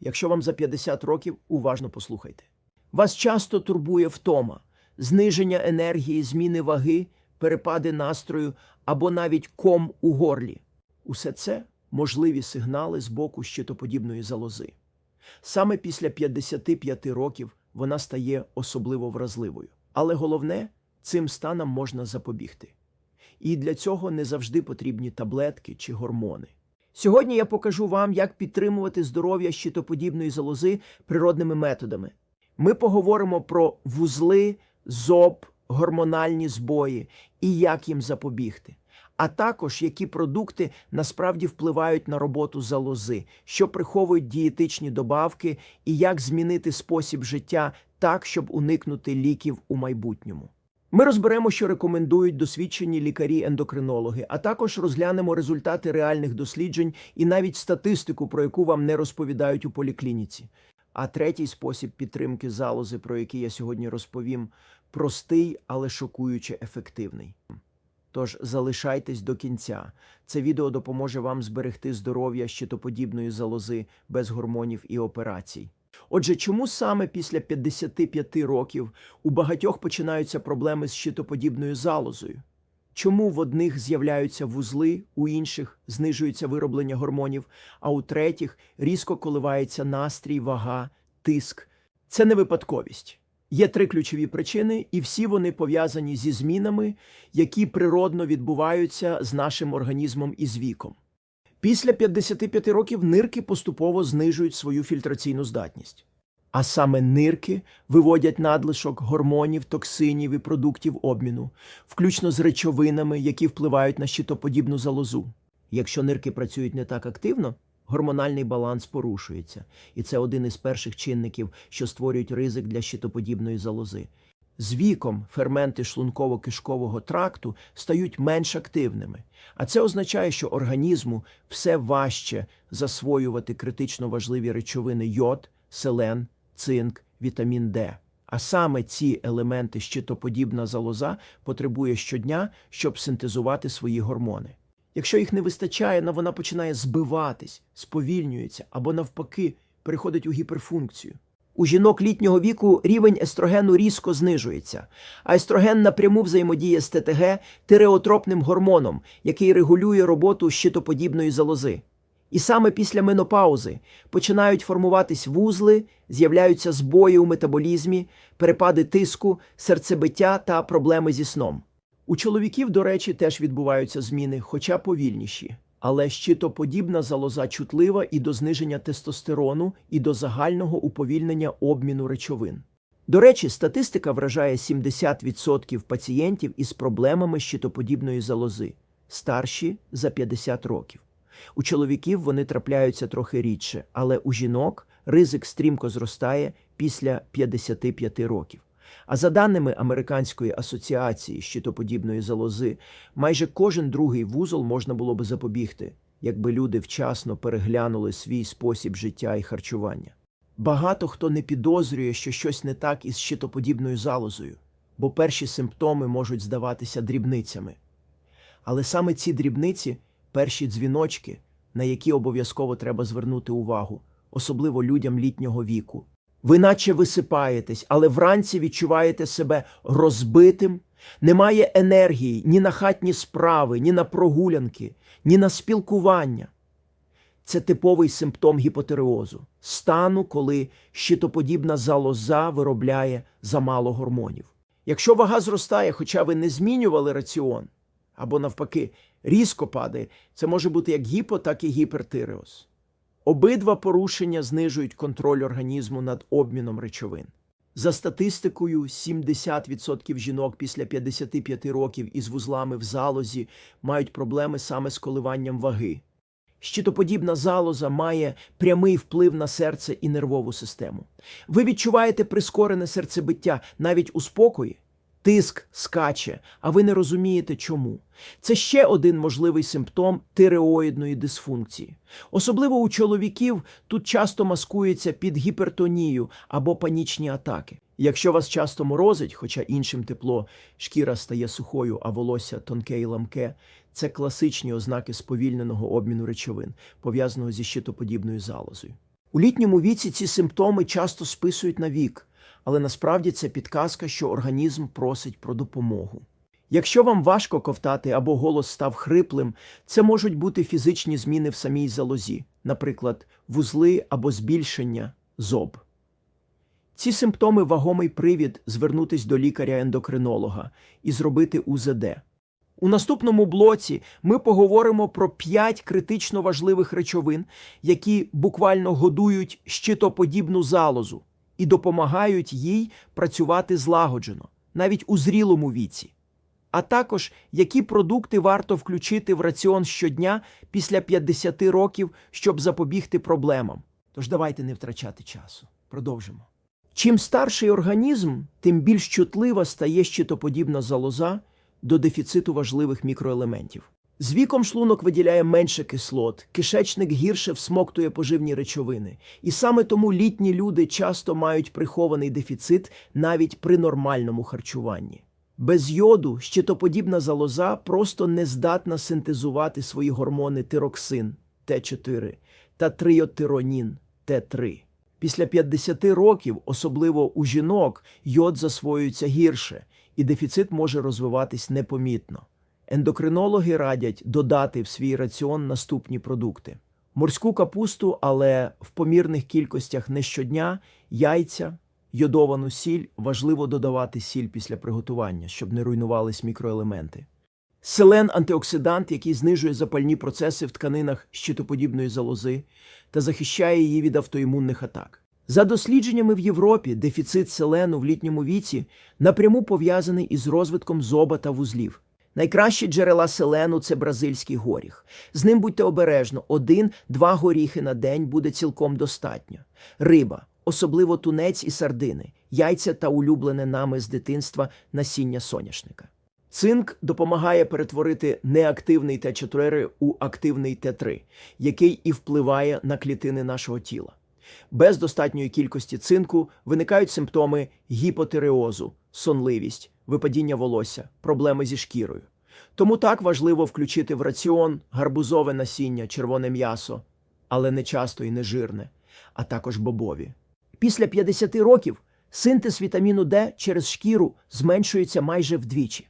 Якщо вам за 50 років, уважно послухайте. Вас часто турбує втома, зниження енергії, зміни ваги, перепади настрою або навіть ком у горлі. Усе це можливі сигнали з боку щитоподібної залози. Саме після 55 років вона стає особливо вразливою. Але головне, цим станам можна запобігти. І для цього не завжди потрібні таблетки чи гормони. Сьогодні я покажу вам, як підтримувати здоров'я щитоподібної залози природними методами. Ми поговоримо про вузли, зоб, гормональні збої і як їм запобігти, а також які продукти насправді впливають на роботу залози, що приховують дієтичні добавки, і як змінити спосіб життя так, щоб уникнути ліків у майбутньому. Ми розберемо, що рекомендують досвідчені лікарі-ендокринологи, а також розглянемо результати реальних досліджень і навіть статистику, про яку вам не розповідають у поліклініці. А третій спосіб підтримки залози, про який я сьогодні розповім, простий, але шокуюче ефективний. Тож залишайтесь до кінця. Це відео допоможе вам зберегти здоров'я щитоподібної залози без гормонів і операцій. Отже, чому саме після 55 років у багатьох починаються проблеми з щитоподібною залозою? Чому в одних з'являються вузли, у інших знижується вироблення гормонів, а у третіх різко коливається настрій, вага, тиск? Це не випадковість. Є три ключові причини, і всі вони пов'язані зі змінами, які природно відбуваються з нашим організмом і з віком. Після 55 років нирки поступово знижують свою фільтраційну здатність. А саме нирки виводять надлишок гормонів, токсинів і продуктів обміну, включно з речовинами, які впливають на щитоподібну залозу. Якщо нирки працюють не так активно, гормональний баланс порушується, і це один із перших чинників, що створюють ризик для щитоподібної залози. З віком ферменти шлунково-кишкового тракту стають менш активними, а це означає, що організму все важче засвоювати критично важливі речовини йод, селен, цинк, вітамін Д. А саме ці елементи щитоподібна залоза потребує щодня, щоб синтезувати свої гормони. Якщо їх не вистачає, вона починає збиватись, сповільнюється або навпаки переходить у гіперфункцію. У жінок літнього віку рівень естрогену різко знижується, а естроген напряму взаємодіє з ТТГ тиреотропним гормоном, який регулює роботу щитоподібної залози. І саме після менопаузи починають формуватись вузли, з'являються збої у метаболізмі, перепади тиску, серцебиття та проблеми зі сном. У чоловіків, до речі, теж відбуваються зміни, хоча повільніші. Але щитоподібна залоза чутлива і до зниження тестостерону, і до загального уповільнення обміну речовин. До речі, статистика вражає 70% пацієнтів із проблемами щитоподібної залози, старші за 50 років. У чоловіків вони трапляються трохи рідше, але у жінок ризик стрімко зростає після 55 років. А за даними Американської асоціації щитоподібної залози, майже кожен другий вузол можна було би запобігти, якби люди вчасно переглянули свій спосіб життя і харчування. Багато хто не підозрює, що щось не так із щитоподібною залозою, бо перші симптоми можуть здаватися дрібницями. Але саме ці дрібниці перші дзвіночки, на які обов'язково треба звернути увагу, особливо людям літнього віку. Ви наче висипаєтесь, але вранці відчуваєте себе розбитим, немає енергії ні на хатні справи, ні на прогулянки, ні на спілкування. Це типовий симптом гіпотереозу, стану, коли щитоподібна залоза виробляє замало гормонів. Якщо вага зростає, хоча ви не змінювали раціон, або навпаки, різко падає, це може бути як гіпо, так і гіпертиреоз. Обидва порушення знижують контроль організму над обміном речовин. За статистикою, 70% жінок після 55 років із вузлами в залозі мають проблеми саме з коливанням ваги. Щитоподібна залоза має прямий вплив на серце і нервову систему. Ви відчуваєте прискорене серцебиття навіть у спокої. Тиск скаче, а ви не розумієте чому. Це ще один можливий симптом тиреоїдної дисфункції. Особливо у чоловіків тут часто маскується під гіпертонію або панічні атаки. Якщо вас часто морозить, хоча іншим тепло, шкіра стає сухою, а волосся тонке і ламке, це класичні ознаки сповільненого обміну речовин, пов'язаного зі щитоподібною залозою. У літньому віці ці симптоми часто списують на вік, але насправді це підказка, що організм просить про допомогу. Якщо вам важко ковтати або голос став хриплим, це можуть бути фізичні зміни в самій залозі, наприклад, вузли або збільшення зоб. Ці симптоми вагомий привід звернутись до лікаря-ендокринолога і зробити УЗД. У наступному блоці ми поговоримо про 5 критично важливих речовин, які буквально годують щитоподібну залозу і допомагають їй працювати злагоджено, навіть у зрілому віці. А також які продукти варто включити в раціон щодня після 50 років, щоб запобігти проблемам. Тож давайте не втрачати часу. Продовжимо. Чим старший організм, тим більш чутлива стає щитоподібна залоза до дефіциту важливих мікроелементів. З віком шлунок виділяє менше кислот, кишечник гірше всмоктує поживні речовини, і саме тому літні люди часто мають прихований дефіцит навіть при нормальному харчуванні. Без йоду щитоподібна залоза просто не здатна синтезувати свої гормони тироксин Т4 та тріотиронін Т3. Після 50 років, особливо у жінок, йод засвоюється гірше, і дефіцит може розвиватись непомітно. Ендокринологи радять додати в свій раціон наступні продукти: морську капусту, але в помірних кількостях не щодня, яйця, йодовану сіль важливо додавати сіль після приготування, щоб не руйнувались мікроелементи. Селен антиоксидант, який знижує запальні процеси в тканинах щитоподібної залози та захищає її від автоімунних атак. За дослідженнями в Європі, дефіцит селену в літньому віці напряму пов'язаний із розвитком зоба та вузлів. Найкращі джерела селену це бразильський горіх. З ним будьте обережно, один-два горіхи на день буде цілком достатньо. Риба, особливо тунець і сардини, яйця та улюблене нами з дитинства насіння соняшника. Цинк допомагає перетворити неактивний Т4 у активний Т3, який і впливає на клітини нашого тіла. Без достатньої кількості цинку виникають симптоми гіпотиреозу, сонливість, випадіння волосся, проблеми зі шкірою. Тому так важливо включити в раціон гарбузове насіння, червоне м'ясо, але не часто і не жирне, а також бобові. Після 50 років синтез вітаміну Д через шкіру зменшується майже вдвічі.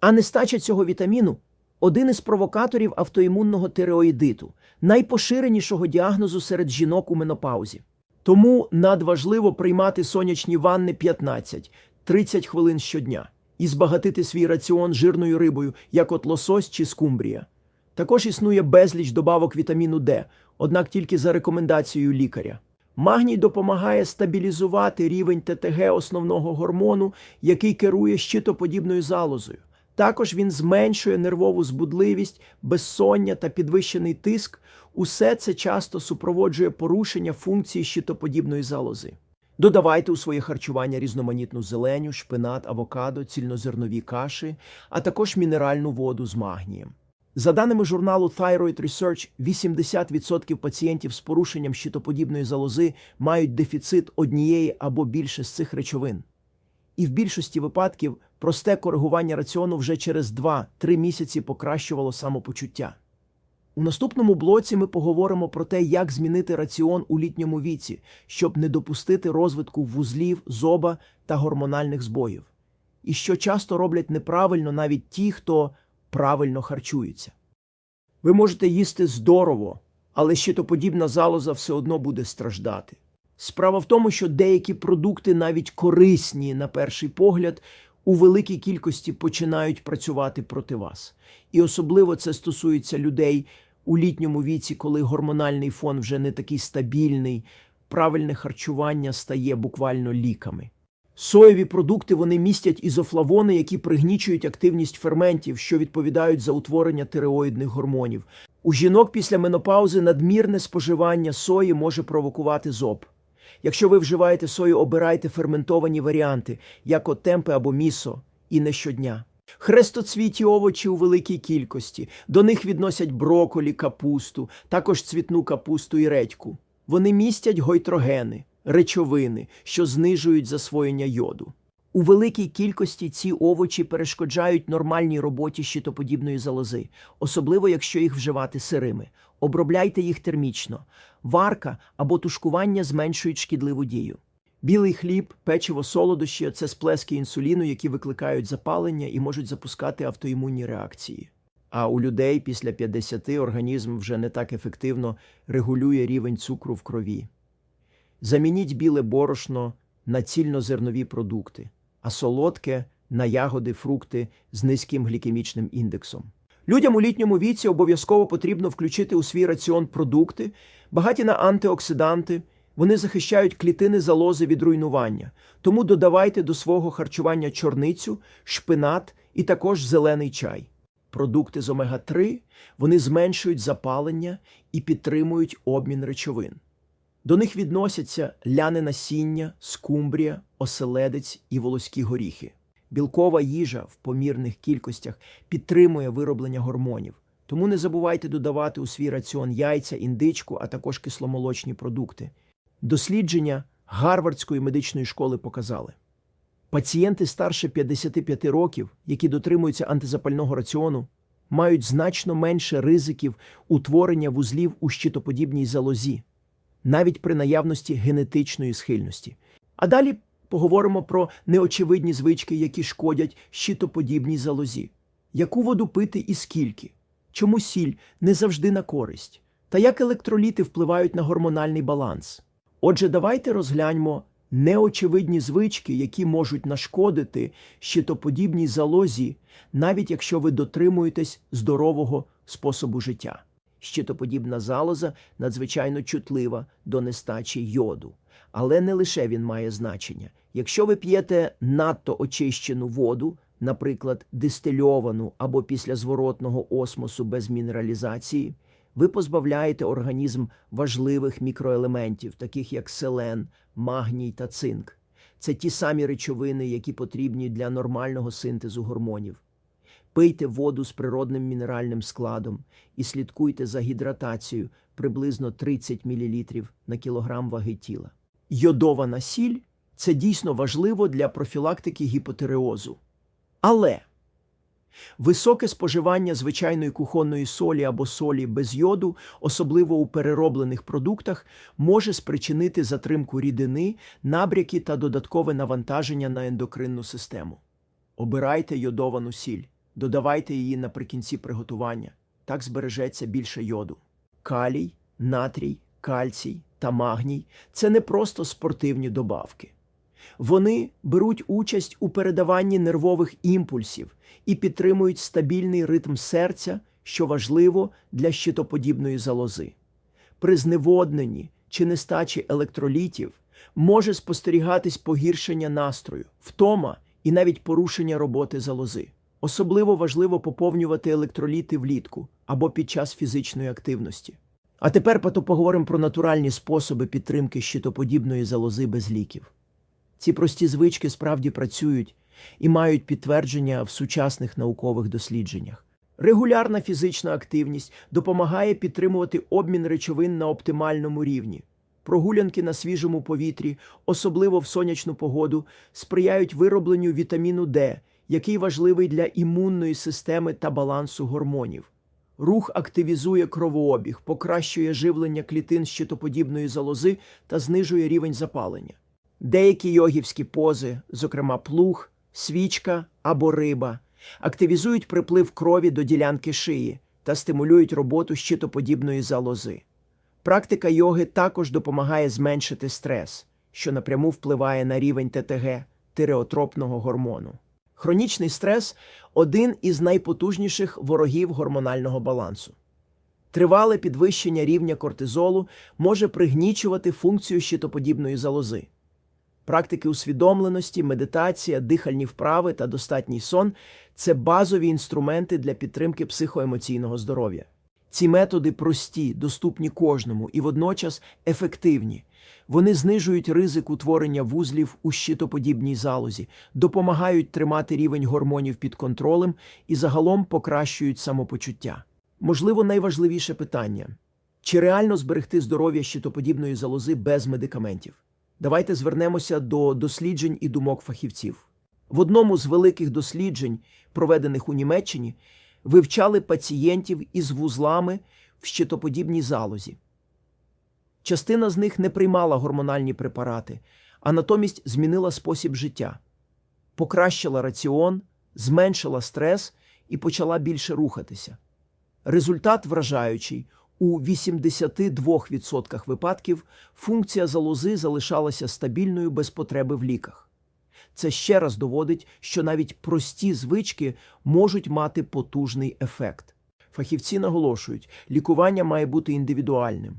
А нестача цього вітаміну один із провокаторів автоімунного тиреоїдиту, найпоширенішого діагнозу серед жінок у менопаузі. Тому надважливо приймати сонячні ванни 15-30 хвилин щодня і збагатити свій раціон жирною рибою, як от лосось чи скумбрія. Також існує безліч добавок вітаміну Д, однак тільки за рекомендацією лікаря. Магній допомагає стабілізувати рівень ТТГ основного гормону, який керує щитоподібною залозою. Також він зменшує нервову збудливість, безсоння та підвищений тиск. Усе це часто супроводжує порушення функції щитоподібної залози. Додавайте у своє харчування різноманітну зеленю, шпинат, авокадо, цільнозернові каші, а також мінеральну воду з магнієм. За даними журналу Thyroid Research, 80% пацієнтів з порушенням щитоподібної залози мають дефіцит однієї або більше з цих речовин. І в більшості випадків просте коригування раціону вже через 2-3 місяці покращувало самопочуття. У наступному блоці ми поговоримо про те, як змінити раціон у літньому віці, щоб не допустити розвитку вузлів, зоба та гормональних збоїв. І що часто роблять неправильно навіть ті, хто правильно харчується. Ви можете їсти здорово, але щитоподібна залоза все одно буде страждати. Справа в тому, що деякі продукти, навіть корисні на перший погляд, у великій кількості починають працювати проти вас. І особливо це стосується людей у літньому віці, коли гормональний фон вже не такий стабільний, правильне харчування стає буквально ліками. Соєві продукти вони містять ізофлавони, які пригнічують активність ферментів, що відповідають за утворення тиреоїдних гормонів. У жінок після менопаузи надмірне споживання сої може провокувати зоб. Якщо ви вживаєте сою, обирайте ферментовані варіанти, як от темпе або місо, і не щодня. Хрестоцвіті овочі у великій кількості. До них відносять броколі, капусту, також цвітну капусту і редьку. Вони містять гойтрогени, речовини, що знижують засвоєння йоду. У великій кількості ці овочі перешкоджають нормальній роботі щитоподібної залози, особливо якщо їх вживати сирими. Обробляйте їх термічно. Варка або тушкування зменшують шкідливу дію. Білий хліб, печиво, солодощі це сплески інсуліну, які викликають запалення і можуть запускати автоімунні реакції. А у людей після 50 організм вже не так ефективно регулює рівень цукру в крові. Замініть біле борошно на цільнозернові продукти, а солодке на ягоди, фрукти з низьким глікемічним індексом. Людям у літньому віці обов'язково потрібно включити у свій раціон продукти, багаті на антиоксиданти. Вони захищають клітини залози від руйнування, тому додавайте до свого харчування чорницю, шпинат і також зелений чай. Продукти з омега-3 вони зменшують запалення і підтримують обмін речовин. До них відносяться ляне насіння, скумбрія, оселедець і волоські горіхи. Білкова їжа в помірних кількостях підтримує вироблення гормонів. Тому не забувайте додавати у свій раціон яйця, індичку, а також кисломолочні продукти. Дослідження Гарвардської медичної школи показали, пацієнти старше 55 років, які дотримуються антизапального раціону, мають значно менше ризиків утворення вузлів у щитоподібній залозі, навіть при наявності генетичної схильності. А далі поговоримо про неочевидні звички, які шкодять щитоподібній залозі. Яку воду пити і скільки? Чому сіль не завжди на користь? Та як електроліти впливають на гормональний баланс? Отже, давайте розгляньмо неочевидні звички, які можуть нашкодити щитоподібній залозі, навіть якщо ви дотримуєтесь здорового способу життя. Щитоподібна залоза надзвичайно чутлива до нестачі йоду. Але не лише він має значення. Якщо ви п'єте надто очищену воду, наприклад, дистильовану або після зворотного осмосу без мінералізації, ви позбавляєте організм важливих мікроелементів, таких як селен, магній та цинк. Це ті самі речовини, які потрібні для нормального синтезу гормонів. Пийте воду з природним мінеральним складом і слідкуйте за гідратацією приблизно 30 мл на кілограм ваги тіла. Йодована сіль це дійсно важливо для профілактики гіпотереозу. Але високе споживання звичайної кухонної солі або солі без йоду, особливо у перероблених продуктах, може спричинити затримку рідини, набряки та додаткове навантаження на ендокринну систему. Обирайте йодовану сіль, додавайте її наприкінці приготування. Так збережеться більше йоду. Калій, натрій, кальцій та магній це не просто спортивні добавки. Вони беруть участь у передаванні нервових імпульсів і підтримують стабільний ритм серця, що важливо для щитоподібної залози. При зневодненні чи нестачі електролітів може спостерігатись погіршення настрою, втома і навіть порушення роботи залози. Особливо важливо поповнювати електроліти влітку або під час фізичної активності. А тепер поговоримо про натуральні способи підтримки щитоподібної залози без ліків. Ці прості звички справді працюють і мають підтвердження в сучасних наукових дослідженнях. Регулярна фізична активність допомагає підтримувати обмін речовин на оптимальному рівні. Прогулянки на свіжому повітрі, особливо в сонячну погоду, сприяють виробленню вітаміну Д, який важливий для імунної системи та балансу гормонів. Рух активізує кровообіг, покращує живлення клітин щитоподібної залози та знижує рівень запалення. Деякі йогівські пози, зокрема плуг, свічка або риба, активізують приплив крові до ділянки шиї та стимулюють роботу щитоподібної залози. Практика йоги також допомагає зменшити стрес, що напряму впливає на рівень ТТГ тиреотропного гормону. Хронічний стрес один із найпотужніших ворогів гормонального балансу. Тривале підвищення рівня кортизолу може пригнічувати функцію щитоподібної залози. Практики усвідомленості, медитація, дихальні вправи та достатній сон це базові інструменти для підтримки психоемоційного здоров'я. Ці методи прості, доступні кожному і водночас ефективні. Вони знижують ризик утворення вузлів у щитоподібній залозі, допомагають тримати рівень гормонів під контролем і загалом покращують самопочуття. Можливо, найважливіше питання: чи реально зберегти здоров'я щитоподібної залози без медикаментів? Давайте звернемося до досліджень і думок фахівців. В одному з великих досліджень, проведених у Німеччині, вивчали пацієнтів із вузлами в щитоподібній залозі. Частина з них не приймала гормональні препарати, а натомість змінила спосіб життя, покращила раціон, зменшила стрес і почала більше рухатися. Результат вражаючий. У 82% випадків функція залози залишалася стабільною без потреби в ліках. Це ще раз доводить, що навіть прості звички можуть мати потужний ефект. Фахівці наголошують, лікування має бути індивідуальним.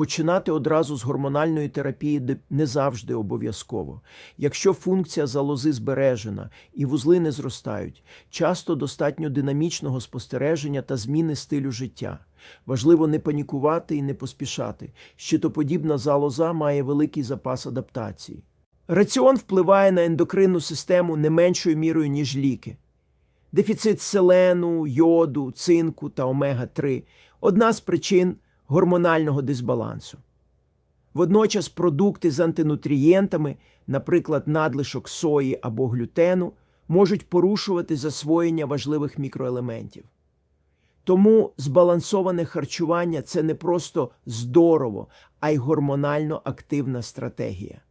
Починати одразу з гормональної терапії не завжди обов'язково. Якщо функція залози збережена і вузли не зростають, часто достатньо динамічного спостереження та зміни стилю життя. Важливо не панікувати і не поспішати. Щитоподібна залоза має великий запас адаптації. Раціон впливає на ендокринну систему не меншою мірою, ніж ліки. Дефіцит селену, йоду, цинку та омега-3 одна з причин гормонального дисбалансу. Водночас продукти з антинутрієнтами, наприклад, надлишок сої або глютену, можуть порушувати засвоєння важливих мікроелементів. Тому збалансоване харчування це не просто здорово, а й гормонально активна стратегія.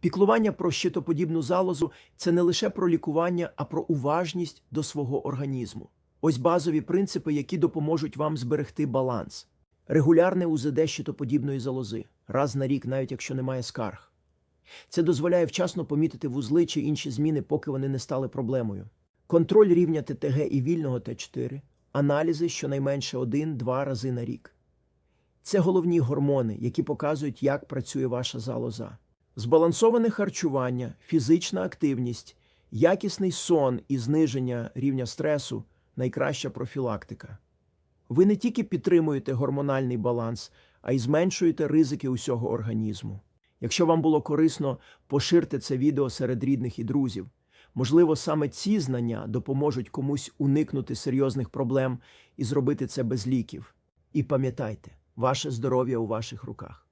Піклування про щитоподібну залозу це не лише про лікування, а про уважність до свого організму. Ось базові принципи, які допоможуть вам зберегти баланс. Регулярне УЗД щитоподібної залози раз на рік, навіть якщо немає скарг. Це дозволяє вчасно помітити вузли чи інші зміни, поки вони не стали проблемою. Контроль рівня ТТГ і вільного Т4, аналізи щонайменше 1-2 рази на рік. Це головні гормони, які показують, як працює ваша залоза. Збалансоване харчування, фізична активність, якісний сон і зниження рівня стресу найкраща профілактика. Ви не тільки підтримуєте гормональний баланс, а й зменшуєте ризики усього організму. Якщо вам було корисно, поширте це відео серед рідних і друзів. Можливо, саме ці знання допоможуть комусь уникнути серйозних проблем і зробити це без ліків. І пам'ятайте, ваше здоров'я у ваших руках.